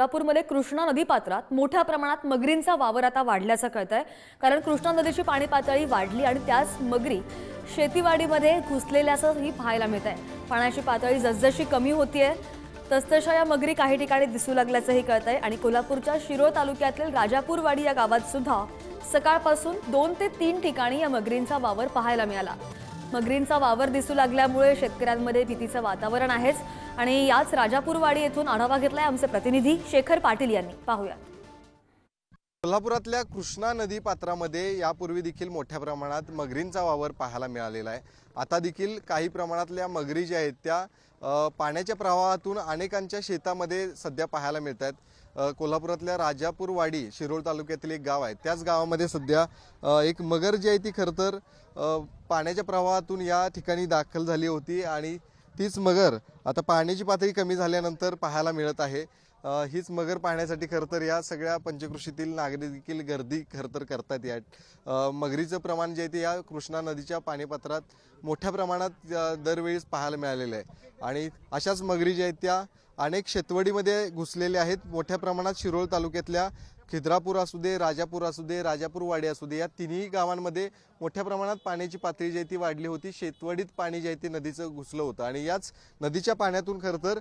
कोल्हापूरमध्ये कृष्णा नदी पात्रात मोठ्या प्रमाणात मगरींचा वावर आता वाढल्याचं कळत आहे कारण कृष्णा नदीची पाणी पातळी वाढली आणि त्याच मगरी शेतीवाडीमध्ये घुसलेल्याचंही पाहायला मिळत आहे पाण्याची पातळी जसजशी कमी होतीये तसतशा या मगरी काही ठिकाणी दिसू लागल्याचंही कळत आहे आणि कोल्हापूरच्या शिरोळ तालुक्यातील राजापूरवाडी या गावात सुद्धा सकाळपासून दोन ते तीन ठिकाणी या मगरींचा वावर पाहायला मिळाला. मगरींचा वावर दिसू लागल्यामुळे शेतकऱ्यांमध्ये भीतीचं वातावरण आहेच. आणि याच राजापूरवाडी येथून आढावा घेतलाय आमचे प्रतिनिधी शेखर पाटील यांनी. पाहूया कोल्हापुरातल्या कृष्णा नदी पात्रामध्ये यापूर्वी देखील मोठ्या प्रमाणात मगरींचा वावर पाहायला मिळालेला आहे. आता देखील काही प्रमाणातल्या मगरी ज्या आहेत त्या पाण्याच्या प्रवाहातून अनेकांच्या शेतामध्ये सध्या पाहायला मिळत आहेत कोल्हापुरातल्या राजापूरवाडी शिरोळ तालुक्यातील एक गाव आहे. त्याच गावामध्ये सध्या एक मगर जी आहे ती खरं तर पाण्याच्या प्रवाहातून या ठिकाणी दाखल झाली होती आणि तीच मगर आता पाण्याची पातळी कमी झाल्यानंतर पाहायला मिळत आहे. हीच मगर पाहण्यासाठी खरं तर या सगळ्या पंचकृषीतील नागरिक देखील गर्दी खरं तर करतात या. मगरीचं प्रमाण जे आहे ते या कृष्णा नदीच्या पाणीपात्रात मोठ्या प्रमाणात दरवेळीस दरवेळीच पाहायला मिळालेलं आहे. आणि अशाच मगरी ज्या आहेत त्या अनेक शेतवडीमध्ये घुसलेले आहेत. मोठ्या प्रमाणात शिरोळ तालुक्यातल्या खिद्रापूर असू दे राजापूर असू दे राजापूरवाडी असू दे या तिन्ही गावांमध्ये मोठ्या प्रमाणात पाण्याची पातळी जी आहे ती वाढली होती. शेतवडीत पाणी जे आहे ते नदीचं घुसलं होतं. आणि याच नदीच्या पाण्यातून खरं तर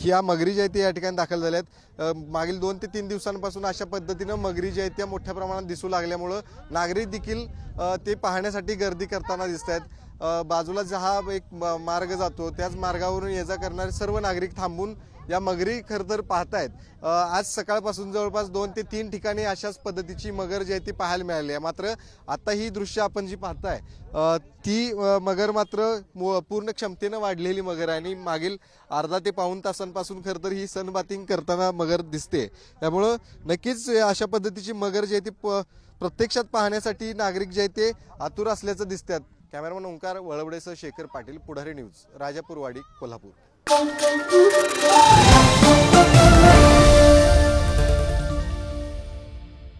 ह्या मगरी ज्या आहेत या ठिकाणी दाखल झाल्या आहेत. मागील दोन ते तीन दिवसांपासून अशा पद्धतीनं मगरी ज्या आहेत त्या मोठ्या प्रमाणात दिसू लागल्यामुळं नागरिक देखील ते पाहण्यासाठी गर्दी करताना दिसत आहेत बाजूला जहा हा एक म- मार्ग जातो त्याच मार्गावरून ये जा करणारे सर्व नागरिक थांबून या मगरी खरं तर पाहतायत. आज सकाळपासून जवळपास दोन ते तीन ठिकाणी अशाच पद्धतीची मगर जी आहे ती पाहायला मिळाली आहे. मात्र आता ही दृश्य आपण जी पाहताय ती मगर मात्र पूर्ण क्षमतेनं वाढलेली मगर आहे आणि मागील अर्धा ते पाऊण तासांपासून खरं तर ही सनबातिंग करताना मगर दिसते. त्यामुळं नक्कीच अशा पद्धतीची मगर जी आहे ती प- प्रत्यक्षात पाहण्यासाठी नागरिक जे आहे ते आतुर असल्याचं दिसतात कॅमेरामन ओंकार वळवडेसह शेखर पाटील पुढारी न्यूज राजापूरवाडी कोल्हापूर.